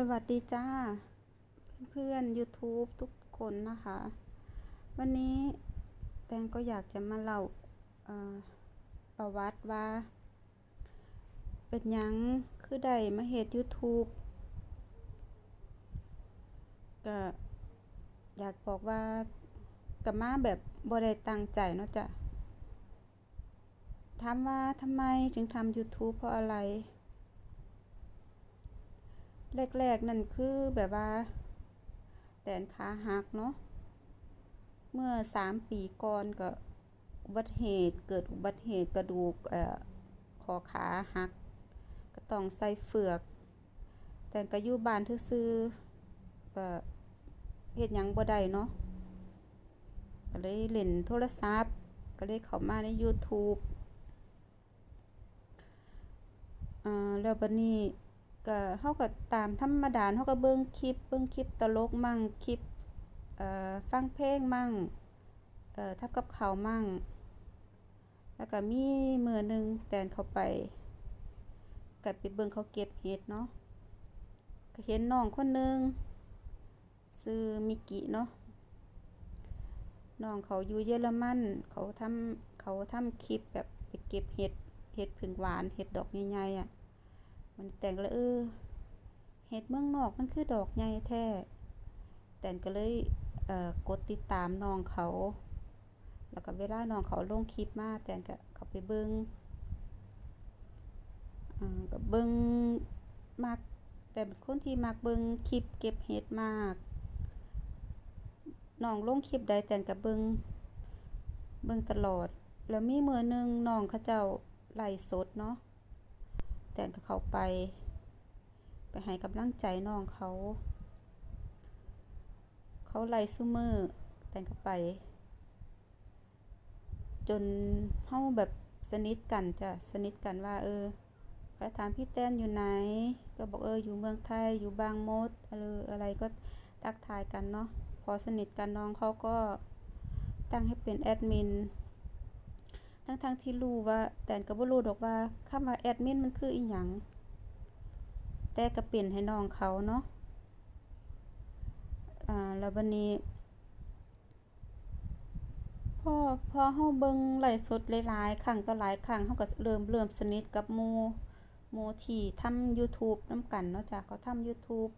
สวัสดีจ้า เพื่อน YouTube ทุกคนนะคะ วันนี้แตงก็อยากจะมาเล่าประวัติว่า เป็นยังคือได้มาเฮ็ด YouTube ก็อยากบอกว่ากับมาแบบบ่ได้ตั้งใจเนาะจ้ะถามว่าทำไมถึงทำ YouTube เพราะอะไร แรกๆนั่นคือแบบว่าแตนขาหักเนาะเมื่อสามปีก่อนก็อุบัติเหตุเกิดอุบัติเหตุกระดูกเอ่อคอขาหัก ก็ต้องใส่เฟือก แต่ก็อยู่บ้านซื่อๆก็เฮ็ดหยังบ่ได้เนาะก็เลยเล่นโทรศัพท์ ก็เลยเข้ามาใน YouTube อ่าแล้วบัดนี้ ก็เฮาก็ตามธรรมดาเฮาก็เบิ่งคลิปเบิ่งคลิปตลกมั่งคลิปเอ่อฟังเพลงมั่งเอ่อทำกับเขามั่ง แล้วก็มีมือหนึงแตนเข้าไปก็ไปเบิ่งเขาเก็บเห็ดเนาะก็เห็นน้องคนหนึงชื่อมิกิเนาะน้องเขาอยู่เยอรมันเขาทำเขาทำคลิปแบบไปเก็บเห็ดเห็ดผึ่งหวานเห็ดดอกใหญ่ๆอะ มันแต่งก็เลยเออเห็ดเมืองนอกมันคือดอกใหญ่แท้แต่นก็เลยเอ่อกดติดตามน้องเขา แล้วก็เวลาน้องเขาลงคลิปมาแต่นก็เขาไปเบิงอ่าก็เบิงมักแต่เป็นคนที่มักเบิงคลิปเก็บเห็ดมากน้องลงคลิปใดแต่นก็เบิงเบิงตลอด แล้วมีมือหนึงน้องเขาเจ้าไลฟ์สดเนาะ แต่นก็เข้าไป ไปให้กำลังใจน้องเขา เขาไล่ซุมือแต่นก็ไป จนเฮาแบบสนิทกันจ้ะสนิทกันว่า เออแล้วถามพี่แต้นอยู่ไหน ก็บอกเอออยู่เมืองไทยอยู่บางมดอะไรอะไรก็ทักทายกันเนาะพอสนิทกันน้องเขาก็ตั้งให้เป็นแอดมิน ทั้งๆที่รู้ว่า แต่นก็บ่รู้ดอกว่าคำว่าแอดมินมันคืออีหยังแต่ก็เปลี่ยนให้น้องเขาเนาะอ่าแล้วบัดนี้พอพอเฮาเบิ่งไลฟ์สดหลายๆครั้งต่อหลายครั้งเฮาก็เริ่มเริ่มสนิทกับหมู่หมู่ที่ทำ YouTube นำกันเนาะจ้ะเขาทำ YouTube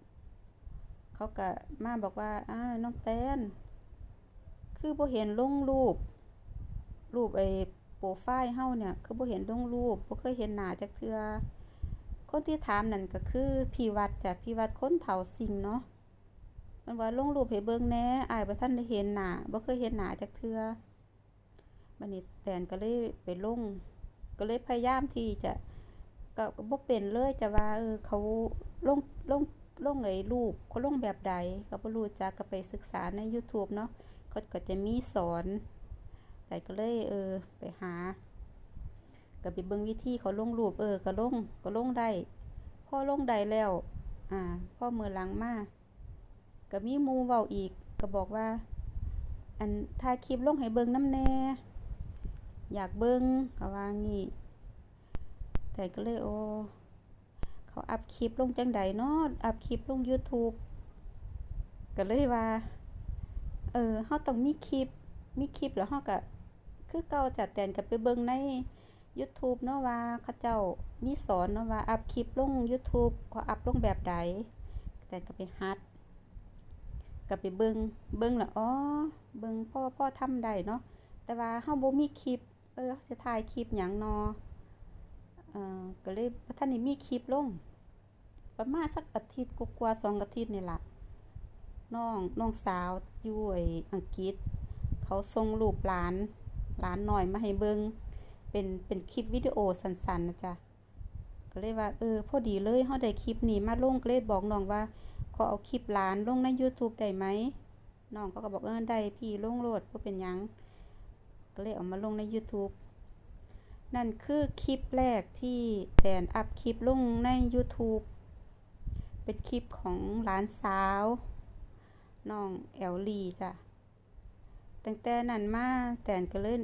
เขาก็มาบอกว่าอ้าน้องแต้นคือบ่เห็นลงรูปรูปไอ้ โปรไฟล์เฮาเนี่ย คือบ่เห็นลงรูปบ่เคยเห็นหน้าจักเทื่อคนที่ถามนั่นก็คือพี่วัดจ้ะพี่วัดคนเฒ่าสิงเนาะมันว่าลงรูปให้เบิ่งแหน่อ้ายบ่ทันได้เห็นหน้าบ่เคยเห็นหน้าจักเทื่อบัดนี้แตนก็เลยไปลงก็เลยพยายามที่จะก็ก็บ่เป็นเลยจะว่าเออเขาลงลงลงไอ้รูปเขาลงแบบใดก็บ่รู้จักก็ไปศึกษาใน YouTube เนาะเขาก็จะมีสอน แต่ก็เลยเออไปหาก็ไปเบิ่งวิธีเขาลงรูปเออก็ลงก็ลงได้พอลงได้แล้ว อ่าพ่อมือหลังมาก็มีมูเว้าอีกก็บอกว่า อันถ่ายคลิปลงให้เบิ่งน้ำแน่ อยากเบิ่งก็ว่างี้แต่ก็เลยโอ้เขาอัพคลิปลงจังใดเนาะอัพคลิปลง YouTube ก็เลยว่า เออเฮาต้องมีคลิป มีคลิปแล้วเฮาก็ คือเก่าจัดแต่นก็ไปเบิ่งใน YouTube เนาะว่าเขาเจ้ามีสอนเนาะว่าอัพคลิปลง YouTube เขาอัพลงแบบใดแต่นก็ไปฮัดก็ไปเบิ่งเบิ่งล้วอ๋อเบิ่งพ่อพ่อทำได้เนาะแต่ว่าเฮาบ่มีคลิป เออสิถ่ายคลิปหยังเนาะเอ่อก็เลยบ่ทันได้มีคลิปลง ประมาณสักอาทิตย์กว่าๆสองอาทิตย์นี่ล่ะน้องน้องสาวอยู่ไอ้อังกฤษ เขาส่งรูปหลาน หลานหน่อยมาให้เบิงเป็นเป็นคลิปวิดีโอสั้นๆนะจ๊ะก็เลยว่าเออพอดีเลยเฮาได้คลิปนี้มาลงก็เลยบอกน้องว่าขอเอาคลิปหลานลงใน YouTube ได้ไหมน้องเขาก็บอกเออได้พี่ลงโลดบ่เป็นยัง ก็เลยเอามาลงใน YouTube นั่นคือคลิปแรกที่แตนอัพคลิปลงใน YouTube เป็นคลิปของหลานสาวน้องแอลลีจ้ะ ตั้งแต่นั้นมาแตนก็เลย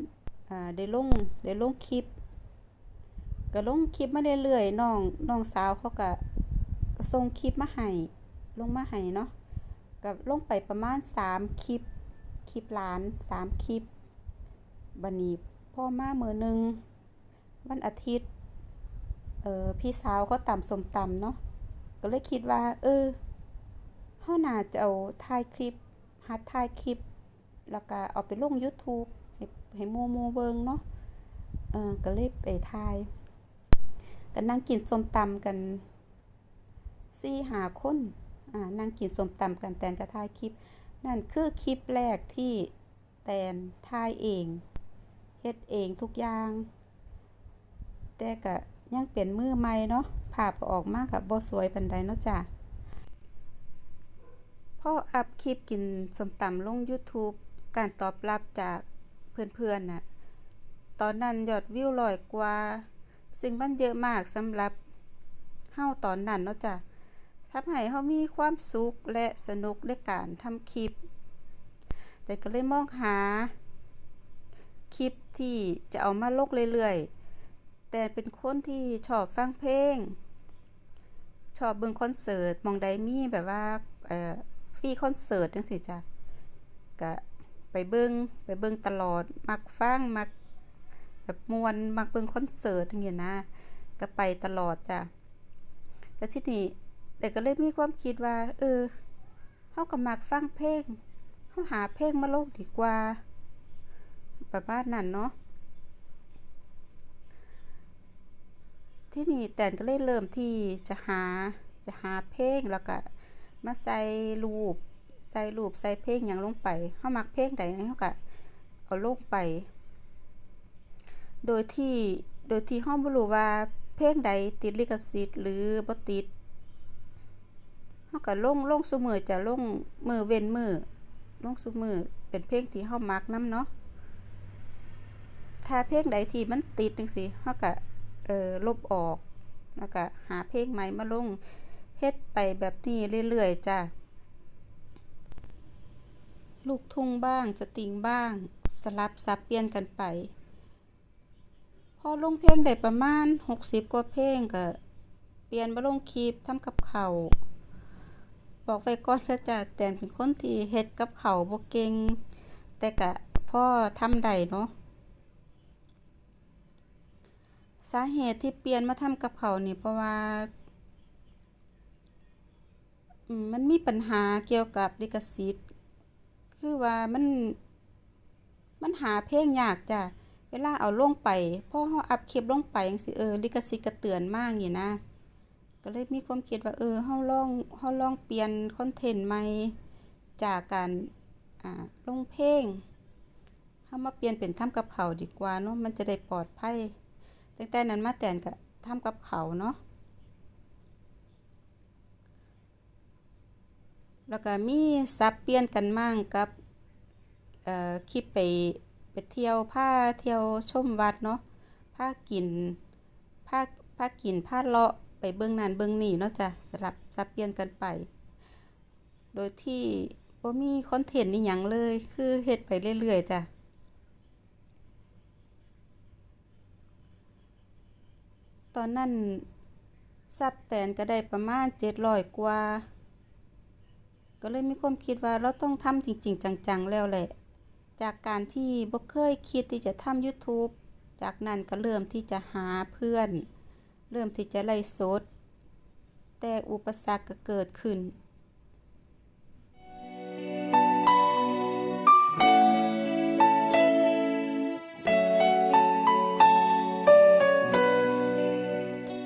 อ่าได้ลงได้ลงคลิป ก็ลงคลิปมาเรื่อยๆน้องน้องสาวเขาก็กส่งคลิปมาให้ลงมาให้เนาะก็ลงไปประมาณ 3 คลิป คลิปหลาน 3 คลิป บันี้พ่อมามื้อหนึง วันอาทิตย์ เออพี่สาวเขาต่ำสมต่ำเนาะ ก็เลยคิดว่า เออเฮาน่าจะเอาถ่ายคลิปหัดถ่ายคลิป แล้วก็เอาไปลง YouTube ให้ให้มู่ๆเบิงเนาะเออก็เลยไปถ่ายก็นั่งกินส้มตำกัน4-5คนอ่านั่งกินส้มตำกันแตนก็ถ่ายคลิป นั่นคือคลิปแรกที่แตนถ่ายเองเฮ็ดเองทุกอย่าง แต่ก็ยังเป็นมือใหม่เนาะภาพก็ออกมาก็บ่สวยปานใดเนาะจ้ะพ่ออัพคลิปกินสมตำลง YouTube การตอบรับจากเพื่อนๆน่ะ ตอนนั้นยอดวิวร้อยกว่า ซึ่งมันเยอะมากสำหรับเฮาตอนนั้นเนาะจ้ะทำให้เฮามีความสุขและสนุกในการทำคลิป แต่ก็เลยมองหา คลิปที่จะเอามาลงเรื่อยๆ แต่เป็นคนที่ชอบฟังเพลง ชอบเบิ่งคอนเสิร์ตมองใดมีแบบว่าฟรีคอนเสิร์ตจังซี่จ้ะก็ ไปเบิ่งไปเบิ่งตลอด มักฟังมักแบบมวนมักเบิ่งคอนเสิร์ตจังซี่นะ ก็ไปตลอดจ้ะแล้วที่นี้แต่ก็เลยมีความคิดว่า เออเฮาก็มักฟังเพลงเฮาหาเพลงมาโลงดีกว่าประมาณนั้นเนาะที่นี่แตนก็เลยเริ่มที่จะหาจะหาเพลงแล้วก็มาใส่รูป ใส่รูปใส่เพลงหยังลงไปเฮามักเพลงใดเฮาก็เอาลงไป โดยที่โดยที่เฮาบ่รู้ว่าเพลงใดติดลิขสิทธิ์หรือบ่ติดเฮาก็ลงลงซุมื้อจะลงมือเว้นมือลงซุมื้อเป็นเพลงที่เฮามักนำเนาะถ้าเพลงใดที่มันติดจังซี่เฮาก็เอ่อลบออกแล้วก็หาเพลงใหม่มาลงเฮ็ดไปแบบนี้เรื่อยๆจ้ะ ลูกทุ่งบ้างสตริงบ้าง สลับสับเปลี่ยนกันไป พอลงเพลงได้ประมาณ 60 กว่าเพลงก็ เปลี่ยนมาลงคลิปทำกับเขาบอกไว้ก่อนเด้อจ้ะแตนเป็นคนที่เฮ็ดกับเขาบ่เก่งแต่ก็พอทำได้เนาะสาเหตุที่เปลี่ยนมาทำกับเขานี่เพราะว่ามมันมีปัญหาเกี่ยวกับลิขสิทธิ์ คือว่ามันมันหาเพลงยากจ้ะเวลาเอาลงไปพ่อเฮาอัปคลิปลงไปจังซี้เออลิขสิทธิ์ก็เตือนมาจั่งซี้นะก็เลยมีความคิดว่าเออเฮาลองเฮาลองเปลี่ยนคอนเทนต์ใหม่จากการอ่าลงเพลงเฮามาเปลี่ยนเป็นทำกับข้าดีกว่าเนาะมันจะได้ปลอดภัยตั้งแต่นั้นมาแต่นก็ทำกับข้าเนาะ แล้วก็มีสับเปลี่ยนกันมั่งกับคลิปไปไปเที่ยวพาเที่ยวชมวัดเนาะพากินพาพากินพาเลาะไปเบิ่งนั่นเบิ่งนี่เนาะจ้ะสลับสับเปลี่ยนกันไป โดยที่บ่มีคอนเทนต์อิหยังเลย คือเฮ็ดไปเรื่อยๆจ้ะตอนนั้นซับแตนก็ได้ประมาณ700กว่า ก็เลยมีความคิดว่าเราต้องทำจริง ๆ จังๆ แล้วแหละ จากการที่บ่เคยคิดที่จะทำ YouTube จากนั้นก็เริ่มที่จะหาเพื่อน เริ่มที่จะไลฟ์สด แต่อุปสรรคก็เกิดขึ้น